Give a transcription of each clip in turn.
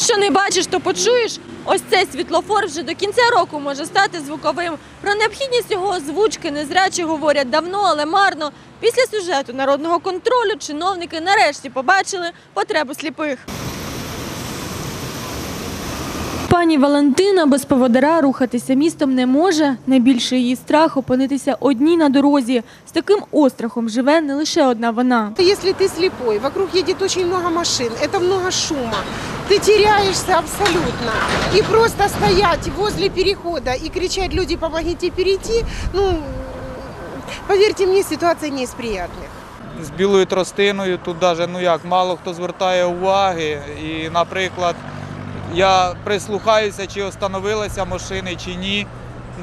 Якщо не бачиш, то почуєш. Ось цей світлофор вже до кінця року може стати звуковим. Про необхідність його озвучки незрячі говорять давно, але марно. Після сюжету народного контролю чиновники нарешті побачили потребу сліпих. Пані Валентина без поводира рухатися містом не може. Найбільший її страх опинитися одній на дорозі. З таким острахом живе не лише одна вона. Если ты слепой, вокруг едет очень много машин, это много шума, ты теряешься абсолютно. И просто стоять возле перехода и кричать «люди, помогите перейти», ну, поверьте мне, ситуация не из приятных. з білою тростиною. Тут навіть ну як мало хто звертає уваги. І, наприклад, я прислухаюся, чи остановилися машини, чи ні.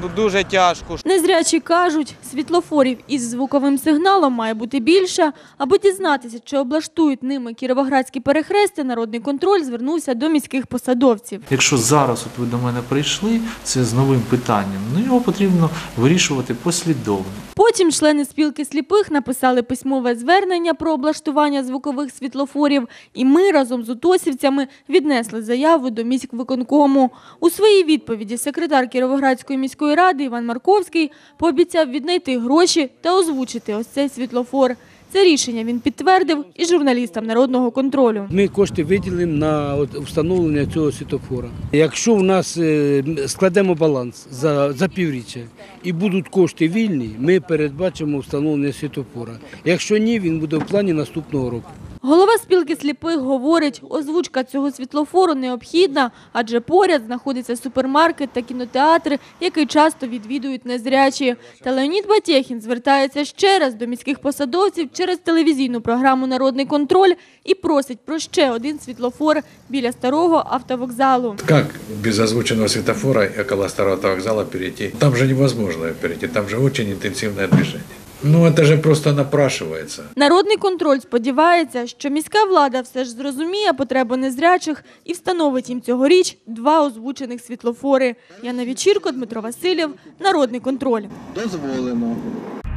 Ну дуже тяжко. Незрячі кажуть, світлофорів із звуковим сигналом має бути більше. Аби дізнатися, чи облаштують ними кіровоградські перехрестя, народний контроль звернувся до міських посадовців. Якщо зараз от ви до мене прийшли, це з новим питанням, ну його потрібно вирішувати послідовно. Потім члени спілки сліпих написали письмове звернення про облаштування звукових світлофорів, і ми разом з утосівцями віднесли заяву до міськвиконкому. У своїй відповіді секретар Кіровоградської міської ради Іван Марковський пообіцяв віднайти гроші та озвучити ось цей світлофор. Це рішення він підтвердив і журналістам народного контролю. Ми кошти виділимо на встановлення цього світофора. Якщо в нас е, складемо баланс за, за півріччя і будуть кошти вільні, ми передбачимо встановлення світофора. Якщо ні, він буде в плані наступного року. Голова спілки сліпих говорить, озвучка цього світлофору необхідна, адже поряд знаходиться супермаркет та кінотеатр, який часто відвідують незрячі. Та Леонід Батєхін звертається ще раз до міських посадовців через телевізійну програму Народний контроль і просить про ще один світлофор біля старого автовокзалу. Как без озвученного светофора около старого автовокзала перейти? Там же невозможно перейти, там же очень интенсивное движение. Ну, это же просто напрашивается. Народний контроль сподівається, що міська влада все ж зрозуміє потребу незрячих і встановить їм цьогоріч два озвучених світлофори. Яна Вічірко, Дмитро Васильєв, Народний контроль.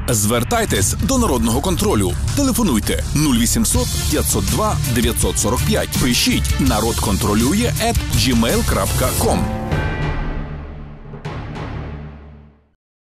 Звертайтесь до народного контролю. Телефонуйте 0800 502 945. Пишіть народ контролює at gmail.com.